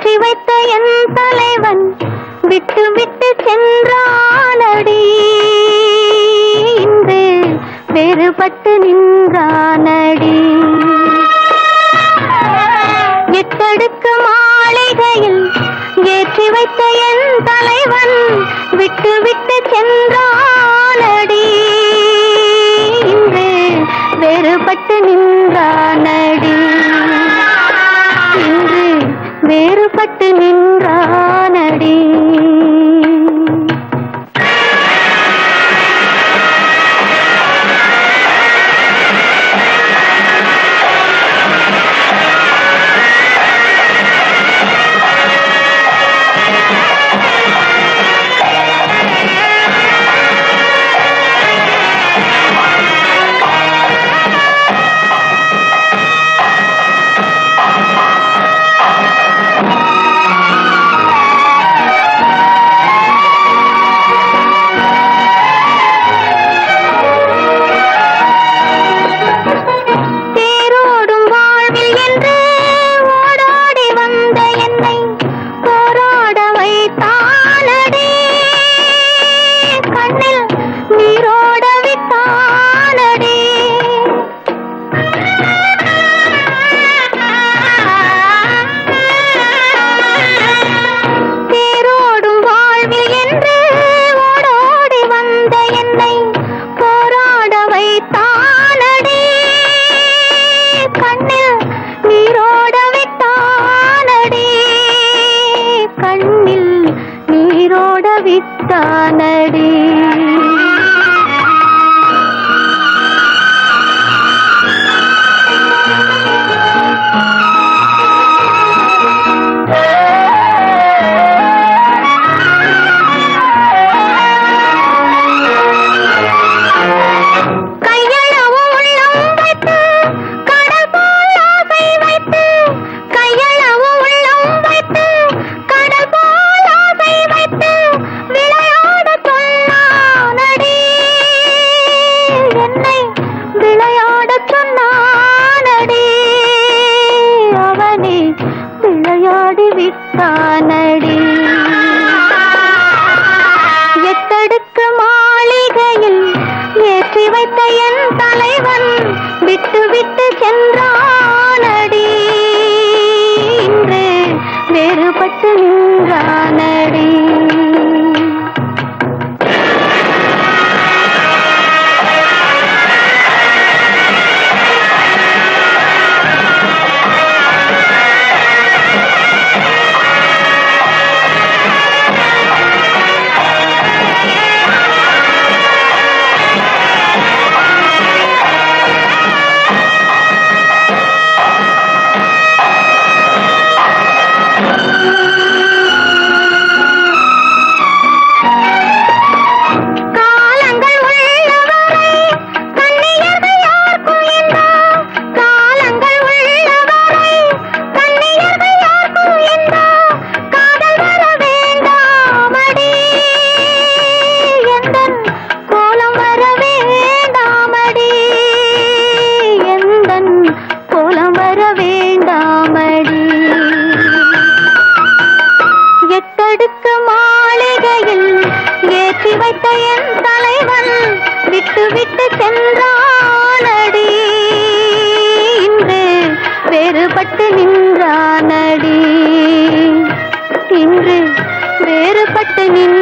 மாற்றி வைத்த என் தலைவன் விட்டு விட்டு சென்றானடி. இன்று வேறுபட்டு நின்றானடி. எட்டடுக்கு மாளிகையில் ஏற்றி வைத்த என் தலைவன் விட்டு விட்டு சென்றானடி. இன்று வேறுபட்டு நின்றானடி. வைத்தானடி காண நின்